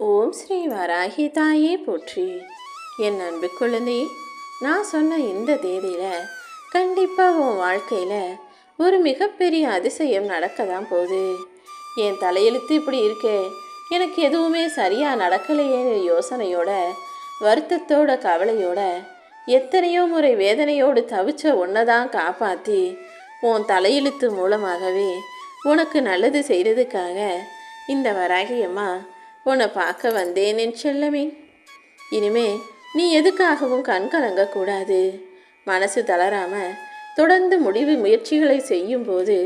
ஓம் ஸ்ரீ வராகி தாயே போற்றி. என் அன்பு குழந்தை நான் சொன்ன இந்த தேதியில் கண்டிப்பாக உன் வாழ்க்கையில் ஒரு மிகப்பெரிய அதிசயம் நடக்க தான் போகுது. என் தலையெழுத்து இப்படி இருக்கே எனக்கு எதுவுமே சரியாக நடக்கலையே யோசனையோட வருத்தத்தோட கவலையோட எத்தனையோ முறை வேதனையோடு தவிச்ச உன்னை தான் காப்பாற்றி உன் தலையெழுத்து மூலமாகவே உனக்கு நல்லது செய்கிறதுக்காக இந்த வராகியம்மா உன்னை பார்க்க வந்தேன் என் செல்லமே. இனிமே நீ எதுக்காகவும் கண் கலங்கக்கூடாது. மனசு தளராம தொடர்ந்து முடிவு முயற்சிகளை செய்யும்போது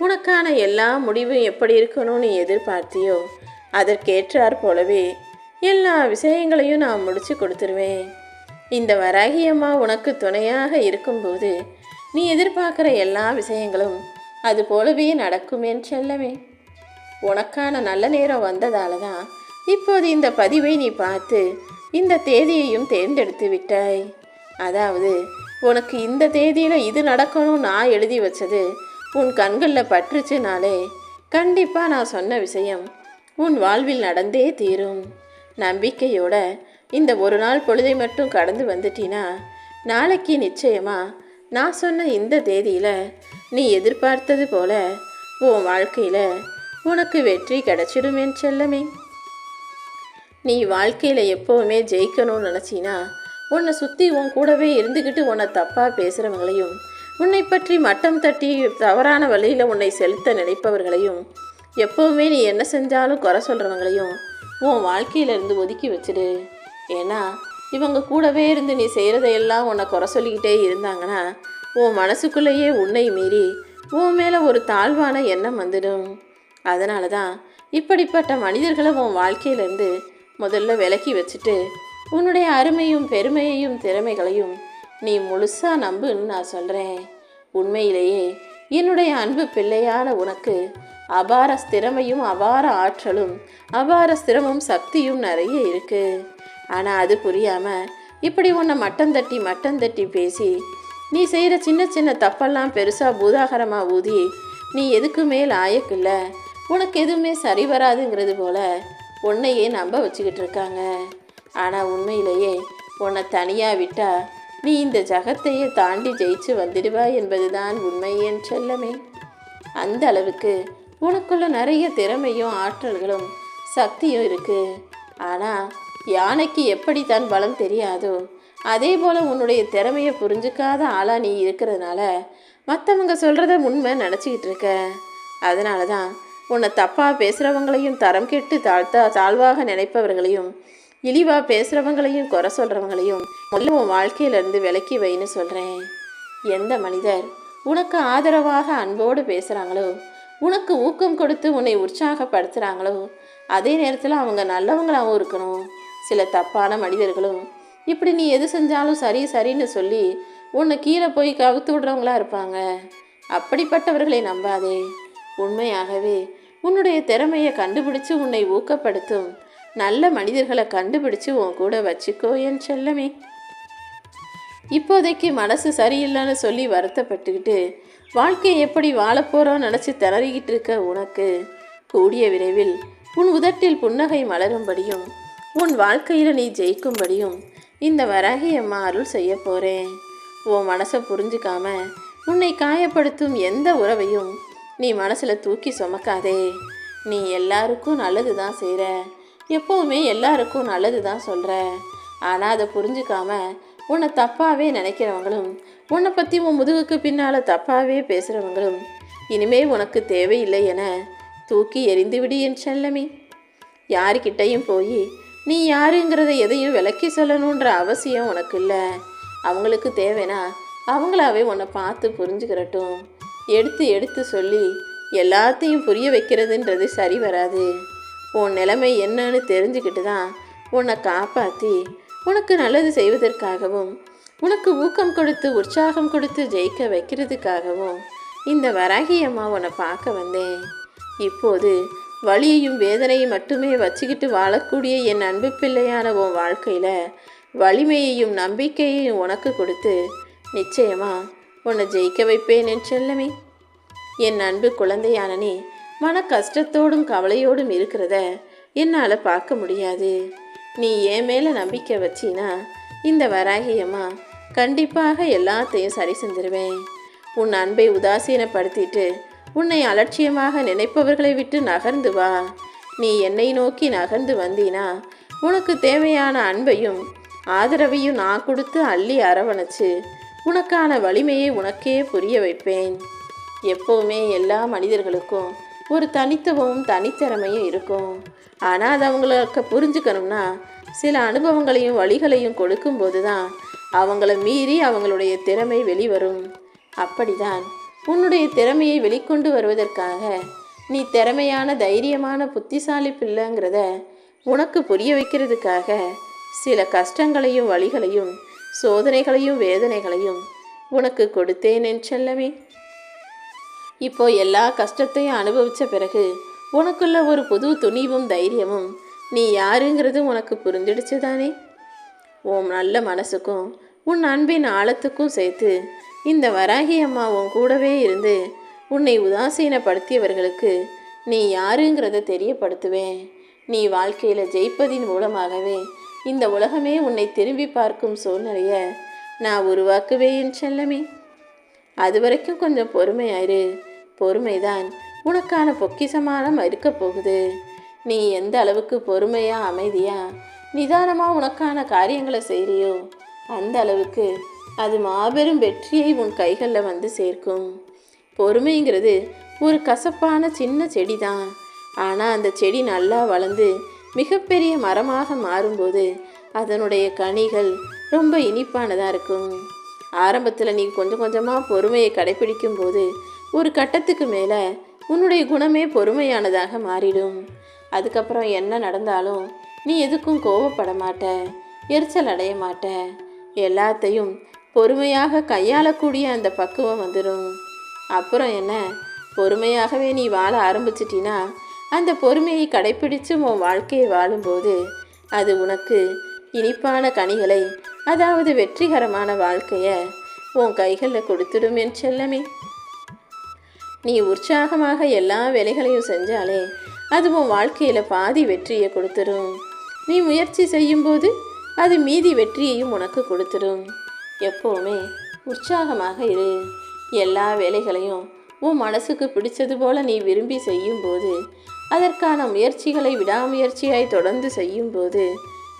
உனக்கான எல்லா முடிவும் எப்படி இருக்கணும்னு எதிர்பார்த்தியோ அதற்கேற்றார் போலவே எல்லா விஷயங்களையும் நான் முடிச்சு கொடுத்துருவேன். இந்த வராகியம்மா உனக்கு துணையாக இருக்கும்போது நீ எதிர்பார்க்குற எல்லா விஷயங்களும் அது போலவே நடக்குமேன்னு செல்லவே உனக்கான நல்ல நேரம் வந்ததால தான் இப்போது இந்த பதிவை நீ பார்த்து இந்த தேதியையும் தேர்ந்தெடுத்து விட்டாய். அதாவது உனக்கு இந்த தேதியில் இது நடக்கணும் நான் எழுதி வச்சது உன் கண்களில் பற்றுச்சுனாலே கண்டிப்பாக நான் சொன்ன விஷயம் உன் வாழ்வில் நடந்தே தீரும். நம்பிக்கையோட இந்த ஒரு நாள் பொழுதை மட்டும் கடந்து வந்துட்டினா நாளைக்கு நிச்சயமாக நான் சொன்ன இந்த தேதியில் நீ எதிர்பார்த்தது போல உன் வாழ்க்கையில் உனக்கு வெற்றி கிடைச்சிடும் என் செல்லமே. நீ வாழ்க்கையில் எப்போவுமே ஜெயிக்கணும்னு நினச்சினா உன்னை சுற்றி உன் கூடவே இருந்துக்கிட்டு உன்னை தப்பாக பேசுகிறவங்களையும் உன்னை பற்றி மட்டம் தட்டி தவறான வழியில் உன்னை செலுத்த நினைப்பவர்களையும் எப்போவுமே நீ என்ன செஞ்சாலும் குறை சொல்கிறவங்களையும் உன் வாழ்க்கையிலேருந்து ஒதுக்கி வச்சிடு. ஏன்னா இவங்க கூடவே இருந்து நீ செய்கிறதையெல்லாம் உன்னை குறை சொல்லிக்கிட்டே இருந்தாங்கன்னா உன் மனசுக்குள்ளேயே உன்னை மீறி உன் மேலே ஒரு தாழ்வான எண்ணம் வந்துடும். அதனால தான் இப்படிப்பட்ட மனிதர்களை உன் வாழ்க்கையிலேருந்து முதல்ல விலக்கி வச்சுட்டு உன்னுடைய அருமையும் பெருமையையும் திறமைகளையும் நீ முழுசாக நம்புன்னு நான் சொல்கிறேன் உண்மையிலேயே என்னுடைய அன்பு பிள்ளையான உனக்கு அபார ஸ்திரமையும் அபார ஆற்றலும் அபார ஸ்திரமும் சக்தியும் நிறைய இருக்குது ஆனால் அது புரியாமல் இப்படி உன்னை மட்டம் தட்டி மட்டம் தட்டி பேசி நீ செய்கிற சின்ன சின்ன தப்பெல்லாம் பெருசாக பூதாகரமாக ஊதி நீ எதுக்கு மேல் உனக்கு எதுவுமே சரி வராதுங்கிறது போல உன்னையே நம்ப வச்சுக்கிட்டு இருக்காங்க. ஆனால் உண்மையிலேயே உன்னை தனியாக விட்டால் நீ இந்த ஜகத்தையே தாண்டி ஜெயிச்சு வந்துடுவாய் என்பதுதான் உண்மை என் செல்லமே. அந்த அளவுக்கு உனக்குள்ள நிறைய திறமையும் ஆற்றல்களும் சக்தியும் இருக்குது ஆனால் யானைக்கு எப்படி தான் பலம் தெரியாதோ அதே போல் உன்னுடைய திறமையை புரிஞ்சுக்காத ஆளாக நீ இருக்கிறதுனால மற்றவங்க சொல்கிறத உண்மை நினச்சிக்கிட்டு இருக்க. அதனால தான் உன்னை தப்பாக பேசுகிறவங்களையும் தரம் கெட்டு தாழ்த்தா தாழ்வாக நினைப்பவர்களையும் இழிவாக பேசுகிறவங்களையும் குறை சொல்கிறவங்களையும் முதல்ல உன் வாழ்க்கையிலேருந்து விலக்கி வைன்னு சொல்கிறேன் எந்த மனிதர் உனக்கு ஆதரவாக அன்போடு பேசுகிறாங்களோ உனக்கு ஊக்கம் கொடுத்து உன்னை உற்சாகப்படுத்துகிறாங்களோ அதே நேரத்தில் அவங்க நல்லவங்களாகவும் இருக்கணும். சில தப்பான மனிதர்களும் இப்படி நீ எது செஞ்சாலும் சரி சரின்னு சொல்லி உன்னை கீழே போய் கவுத்து விடுறவங்களா இருப்பாங்க. அப்படிப்பட்டவர்களை நம்பாதே. உண்மையாகவே உன்னுடைய திறமையை கண்டுபிடிச்சு உன்னை ஊக்கப்படுத்தும். நல்ல மனிதர்களை கண்டுபிடிச்சு உன் கூட வச்சுக்கோ என் செல்லமே. இப்போதைக்கு மனசு சரியில்லைன்னு சொல்லி வருத்தப்பட்டுக்கிட்டு வாழ்க்கையை எப்படி வாழப்போகிறோன்னு நினச்சி திணறிக்கிட்டு இருக்க உனக்கு கூடிய விரைவில் உன் உதட்டில் புன்னகை மலரும்படியும் உன் வாழ்க்கையில் நீ ஜெயிக்கும்படியும் இந்த வராகி அம்மா அருள் செய்ய போகிறேன் உன் மனசை புரிஞ்சுக்காம உன்னை காயப்படுத்தும் எந்த உறவையும் நீ மனசில் தூக்கி சுமக்காதே. நீ எல்லாருக்கும் நல்லது தான் செய்கிற எப்போவுமே எல்லாருக்கும் நல்லது தான் சொல்கிற ஆனால் அதை புரிஞ்சுக்காம உன்னை தப்பாகவே நினைக்கிறவங்களும் உன்னை பற்றி உன் முதுகுக்கு பின்னால் தப்பாகவே பேசுகிறவங்களும் இனிமே உனக்கு தேவையில்லை என தூக்கி எரிந்து விடு என் செல்லமே. யாருக்கிட்டையும் போய் நீ யாருங்கிறத எதையும் விளக்கி சொல்லணுன்ற அவசியம் உனக்கு இல்லை. அவங்களுக்கு தேவைன்னா அவங்களாவே உன்னை பார்த்து புரிஞ்சுக்கிறட்டும். எடுத்து எடுத்து சொல்லி எல்லாத்தையும் புரிய வைக்கிறதுன்றது சரி வராது. உன் நிலைமை என்னன்னு தெரிஞ்சுக்கிட்டு தான் உன்னை காப்பாற்றி உனக்கு நல்லது செய்வதற்காகவும் உனக்கு ஊக்கம் கொடுத்து உற்சாகம் கொடுத்து ஜெயிக்க வைக்கிறதுக்காகவும் இந்த வராகி அம்மா உன்னை பார்க்க வந்தேன். இப்போது வலியையும் வேதனையும் மட்டுமே வச்சுக்கிட்டு வாழக்கூடிய என் அன்பு பிள்ளையான உன் வாழ்க்கையில் வலிமையையும் நம்பிக்கையையும் உனக்கு கொடுத்து நிச்சயமா உன்னை ஜெயிக்க வைப்பேன் என் செல்லமே. என் அன்பு குழந்தையான நீ மன கஷ்டத்தோடும் கவலையோடும் இருக்கிறத என்னால் பார்க்க முடியாது. நீ என் மேலே நம்பிக்கை வச்சினா இந்த வராகியம்மா கண்டிப்பாக எல்லாத்தையும் சரி செஞ்சிருவேன். உன் அன்பை உதாசீனப்படுத்திட்டு உன்னை அலட்சியமாக நினைப்பவர்களை விட்டு நகர்ந்து வா. நீ என்னை நோக்கி நகர்ந்து வந்தீனா உனக்கு தேவையான அன்பையும் ஆதரவையும் நான் கொடுத்து அள்ளி அரவணைச்சு உனக்கான வலிமையை உனக்கே புரிய வைப்பேன். எப்போவுமே எல்லா மனிதர்களுக்கும் ஒரு தனித்துவமும் தனித்திறமையும் இருக்கும். ஆனால் அது அவங்களுக்கு புரிஞ்சுக்கணும்னா சில அனுபவங்களையும் வழிகளையும் கொடுக்கும்போது தான் அவங்கள மீறி அவங்களுடைய திறமை வெளிவரும். அப்படிதான் உன்னுடைய திறமையை வெளிக்கொண்டு வருவதற்காக நீ திறமையான தைரியமான புத்திசாலி பிள்ளைங்கிறத உனக்கு புரிய வைக்கிறதுக்காக சில கஷ்டங்களையும் வழிகளையும் சோதனைகளையும் வேதனைகளையும் உனக்கு கொடுத்தேன் என் செல்லவே இப்போ எல்லா கஷ்டத்தையும் அனுபவித்த பிறகு உனக்குள்ள ஒரு புது துணிவும் தைரியமும் நீ யாருங்கிறது உனக்கு புரிஞ்சிடுச்சு தானே? உன் நல்ல மனசுக்கும் உன் அன்பின் ஆழத்துக்கும் சேர்த்து இந்த வராகி அம்மா உன் கூடவே இருந்து உன்னை உதாசீனப்படுத்தியவர்களுக்கு நீ யாருங்கிறத தெரியப்படுத்துவேன். நீ வாழ்க்கையில் ஜெயிப்பதின் மூலமாகவே இந்த உலகமே உன்னை திரும்பி பார்க்கும் சூழ்நிலையை நான் உருவாக்குவேன் செல்லமே. அது வரைக்கும் கொஞ்சம் பொறுமையாயிரு. பொறுமைதான் உனக்கான பொக்கிசமான இருக்க போகுது. நீ எந்த அளவுக்கு பொறுமையா அமைதியா நிதானமாக உனக்கான காரியங்களை செய்கிறியோ அந்த அளவுக்கு அது மாபெரும் வெற்றியை உன் கைகளில் வந்து சேர்க்கும். பொறுமைங்கிறது ஒரு கசப்பான சின்ன செடி தான் ஆனால் அந்த செடி நல்லா வளர்ந்து மிகப்பெரிய மரமாக மாறும்போது அதனுடைய கனிகள் ரொம்ப இனிப்பானதாக இருக்கும். ஆரம்பத்தில் நீ கொஞ்சம் கொஞ்சமாக பொறுமையை கடைபிடிக்கும் போது ஒரு கட்டத்துக்கு மேலே உன்னுடைய குணமே பொறுமையானதாக மாறிடும். அதுக்கப்புறம் என்ன நடந்தாலும் நீ எதுக்கும் கோவப்பட மாட்ட எரிச்சல் அடைய மாட்ட. எல்லாத்தையும் பொறுமையாக கையாளக்கூடிய அந்த பக்குவம் வந்துடும் அப்புறம் என்ன? பொறுமையாகவே நீ வாழ ஆரம்பிச்சிட்டினா அந்த பொறுமையை கடைப்பிடிச்சு உன் வாழ்க்கையை வாழும்போது அது உனக்கு இனிப்பான கனிகளை அதாவது வெற்றிகரமான வாழ்க்கையை உன் கைகளில் கொடுத்துடும் என் செல்லமே. நீ உற்சாகமாக எல்லா வேலைகளையும் செஞ்சாலே அது உன் வாழ்க்கையில் பாதி வெற்றியை கொடுத்துரும். நீ முயற்சி செய்யும்போது அது மீதி வெற்றியையும் உனக்கு கொடுத்துடும் எப்போவுமே உற்சாகமாக இரு. எல்லா வேலைகளையும் உன் மனசுக்கு பிடிச்சது போல நீ விரும்பி செய்யும்போது அதற்கான முயற்சிகளை விடாமுயற்சியாய் தொடர்ந்து செய்யும்போது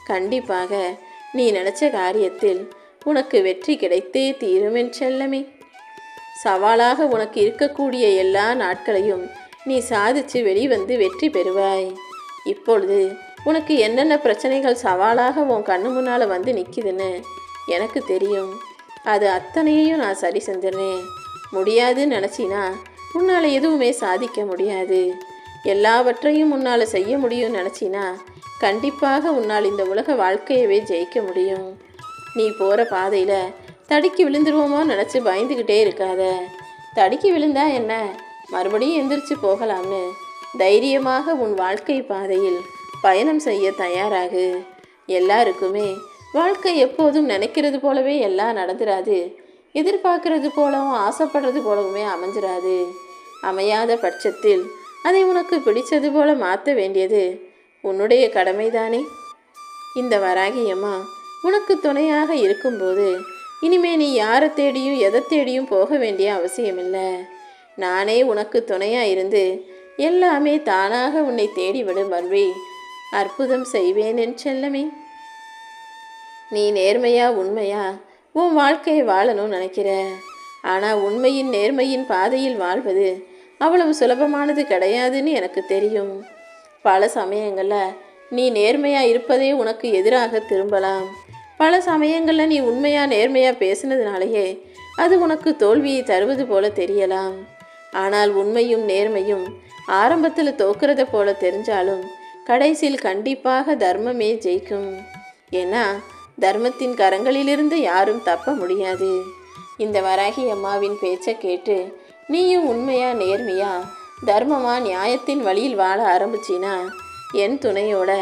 கண்டிப்பாக நீ நினச்ச காரியத்தில் உனக்கு வெற்றி கிடைத்தே தீரும் என் செல்லமே. சவாலாக உனக்கு இருக்கக்கூடிய எல்லா நாட்களையும் நீ சாதிச்சு வெளிவந்து வெற்றி பெறுவாய். இப்பொழுது உனக்கு என்னென்ன பிரச்சனைகள் சவாலாக உன் கண்ணு முன்னால் வந்து நிற்கிதுன்னு எனக்கு தெரியும். அது அத்தனையையும் நான் சரி செஞ்சிடறேன். முடியாதுன்னு நினச்சினா உன்னால் எதுவுமே சாதிக்க முடியாது. எல்லாவற்றையும் உன்னால் செய்ய முடியும்னு நினச்சினா கண்டிப்பாக உன்னால் இந்த உலக வாழ்க்கையவே ஜெயிக்க முடியும். நீ போகிற பாதையில் தடுக்கி விழுந்துருவோமோ நினச்சி பயந்துக்கிட்டே இருக்காத. தடுக்கி விழுந்தா என்ன? மறுபடியும் எந்திரிச்சு போகலாம்னு தைரியமாக உன் வாழ்க்கை பாதையில் பயணம் செய்ய தயாராகு. எல்லாருக்குமே வாழ்க்கை எப்போதும் நினைக்கிறது போலவே எல்லாம் நடந்துராது. எதிர்பார்க்கறது போலவும் ஆசைப்படுறது போலவுமே அமைஞ்சிராது. அமையாத பட்சத்தில் அதை உனக்கு பிடிச்சது போல மாற்ற வேண்டியது. உன்னுடைய கடமைதானே. இந்த வராகியம்மா உனக்கு துணையாக இருக்கும்போது இனிமே நீ யாரை தேடியும் எதை தேடியும் போக வேண்டிய அவசியமில்லை. நானே உனக்கு துணையாக இருந்து எல்லாமே தானாக உன்னை தேடி விடும் வல்வி அற்புதம் செய்வேன் என் செல்லமே. நீ நேர்மையா உண்மையா உன் வாழ்க்கையை வாழணும்னு நினைக்கிற. ஆனால் உண்மையின் நேர்மையின் பாதையில் வாழ்வது அவ்வளவு சுலபமானது கிடையாதுன்னு எனக்கு தெரியும். பல சமயங்களில் நீ நேர்மையாக இருப்பதே உனக்கு எதிராக திரும்பலாம். பல சமயங்களில் நீ உண்மையாக நேர்மையாக பேசினதுனாலேயே அது உனக்கு தோல்வியை தருவது போல தெரியலாம். ஆனால் உண்மையும் நேர்மையும் ஆரம்பத்தில் தோக்குறத போல தெரிஞ்சாலும் கடைசியில் கண்டிப்பாக தர்மமே ஜெயிக்கும். ஏன்னா தர்மத்தின் கரங்களிலிருந்து யாரும் தப்ப முடியாது. இந்த வராகி அம்மாவின் பேச்சை கேட்டு நீயும் உண்மையா நேர்மையா? தர்மமா நியாயத்தின் வழியில் வாழ ஆரம்பிச்சினா என் துணையோட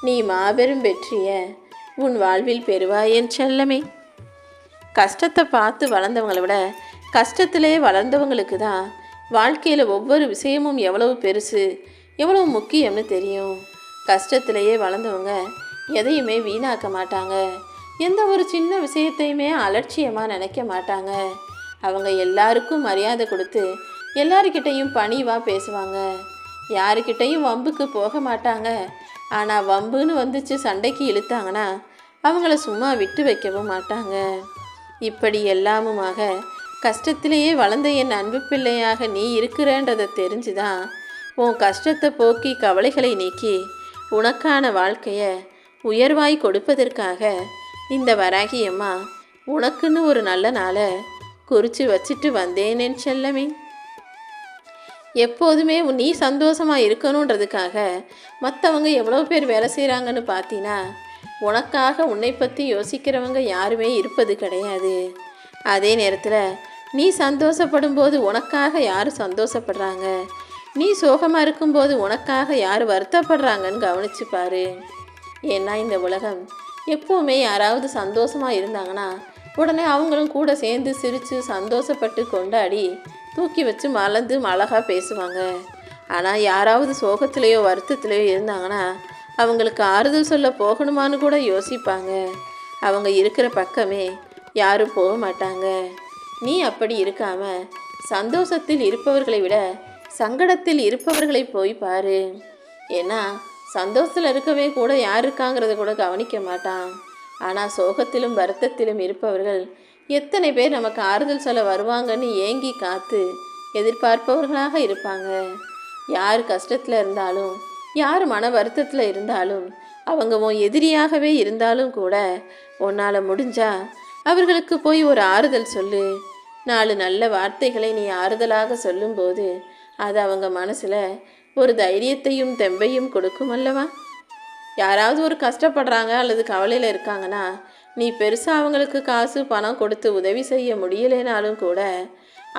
நீ மாபெரும் வெற்றிய உன் வாழ்வில் பெறுவாய் என் செல்லமே. கஷ்டத்தை பார்த்து வளர்ந்தவங்களை விட கஷ்டத்திலே வளர்ந்தவங்களுக்கு தான் வாழ்க்கையில் ஒவ்வொரு விஷயமும் எவ்வளவு பெருசு எவ்வளவு முக்கியம்னு தெரியும். கஷ்டத்திலேயே வளர்ந்தவங்க எதையுமே வீணாக்க மாட்டாங்க. எந்த ஒரு சின்ன விஷயத்தையுமே அலட்சியமாக நினைக்க மாட்டாங்க. அவங்க எல்லாருக்கும் மரியாதை கொடுத்து எல்லாருக்கிட்டையும் பணிவாக பேசுவாங்க. யாருக்கிட்டையும் வம்புக்கு போக மாட்டாங்க. ஆனால் வம்புன்னு வந்துச்சு சண்டைக்கு இழுத்தாங்கன்னா அவங்கள சும்மா விட்டு வைக்கவும் மாட்டாங்க. இப்படி எல்லாமுமாக கஷ்டத்திலேயே வளர்ந்த என் அன்பு பிள்ளையாக நீ இருக்கிறன்றதை தெரிஞ்சுதான் உன் கஷ்டத்தை போக்கி கவலைகளை நீக்கி உனக்கான வாழ்க்கையை உயர்வாய் கொடுப்பதற்காக இந்த வராகியம்மா உனக்குன்னு ஒரு நல்ல நாளை குறித்து வச்சுட்டு வந்தேனேன் செல்லமே. எப்போதுமே நீ சந்தோஷமாக இருக்கணுன்றதுக்காக மற்றவங்க எவ்வளோ பேர் வேலை செய்கிறாங்கன்னு பார்த்தீங்கன்னா உனக்காக உன்னை பற்றி யோசிக்கிறவங்க யாருமே இருப்பது கிடையாது. அதே நேரத்தில் நீ சந்தோஷப்படும் போது உனக்காக யார் சந்தோஷப்படுறாங்க? நீ சோகமாக இருக்கும்போது உனக்காக யார் வருத்தப்படுறாங்கன்னு கவனிச்சுப்பாரு ஏன்னா இந்த உலகம் எப்போவுமே யாராவது சந்தோஷமாக இருந்தாங்கன்னா உடனே அவங்களும் கூட சேர்ந்து சிரித்து சந்தோஷப்பட்டு கொண்டாடி தூக்கி வச்சு மலர்ந்து அழகாக பேசுவாங்க. ஆனால் யாராவது சோகத்திலேயோ வருத்தத்திலேயோ இருந்தாங்கன்னா அவங்களுக்கு ஆறுதல் சொல்ல போகணுமான்னு கூட யோசிப்பாங்க. அவங்க இருக்கிற பக்கமே யாரும் போக மாட்டாங்க. நீ அப்படி இருக்காம சந்தோஷத்தில் இருப்பவர்களை விட சங்கடத்தில் இருப்பவர்களை போய் பாரு. ஏன்னா சந்தோஷத்தில் இருக்கவே கூட யார் இருக்காங்கிறத கூட கவனிக்க மாட்டான். ஆனால் சோகத்திலும் வருத்தத்திலும் இருப்பவர்கள் எத்தனை பேர் நமக்கு ஆறுதல் சொல்ல வருவாங்கன்னு ஏங்கி காத்து எதிர்பார்ப்பவர்களாக இருப்பாங்க. யார் கஷ்டத்தில் இருந்தாலும் யார் மன வருத்தத்தில் இருந்தாலும் அவங்க உன் எதிரியாகவே இருந்தாலும் கூட உன்னால் முடிஞ்சா அவர்களுக்கு போய் ஒரு ஆறுதல் சொல்லு. நாலு நல்ல வார்த்தைகளை நீ ஆறுதலாக சொல்லும்போது அது அவங்க மனசில் ஒரு தைரியத்தையும் தெம்பையும் கொடுக்கும் அல்லவா? யாராவது ஒரு கஷ்டப்படுறாங்க அல்லது கவலையில் இருக்காங்கன்னா நீ பெருசாக அவங்களுக்கு காசு பணம் கொடுத்து உதவி செய்ய முடியலைனாலும் கூட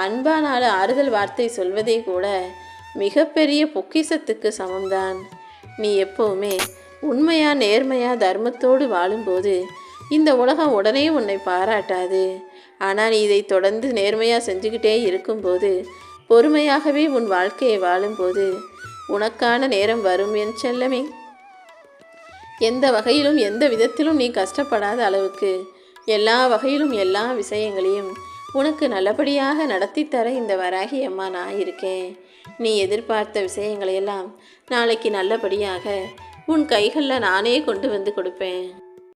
அன்பானால் ஆறுதல் வார்த்தை சொல்வதே கூட மிகப்பெரிய பொக்கிசத்துக்கு சமம்தான். நீ எப்போவுமே உண்மையாக நேர்மையாக தர்மத்தோடு வாழும்போது இந்த உலகம் உடனே உன்னை பாராட்டாது. ஆனால் நீ இதை தொடர்ந்து நேர்மையாக செஞ்சுக்கிட்டே இருக்கும்போது பொறுமையாகவே உன் வாழ்க்கையை வாழும்போது உனக்கான நேரம் வரும் என் செல்லமே. எந்த வகையிலும் எந்த விதத்திலும் நீ கஷ்டப்படாத அளவுக்கு. எல்லா வகையிலும் எல்லா விஷயங்களையும் உனக்கு நல்லபடியாக நடத்தி தர இந்த வராகி அம்மா நான் இருக்கேன். நீ எதிர்பார்த்த விஷயங்களையெல்லாம் நாளைக்கு நல்லபடியாக உன் கைகளில் நானே கொண்டு வந்து கொடுப்பேன்.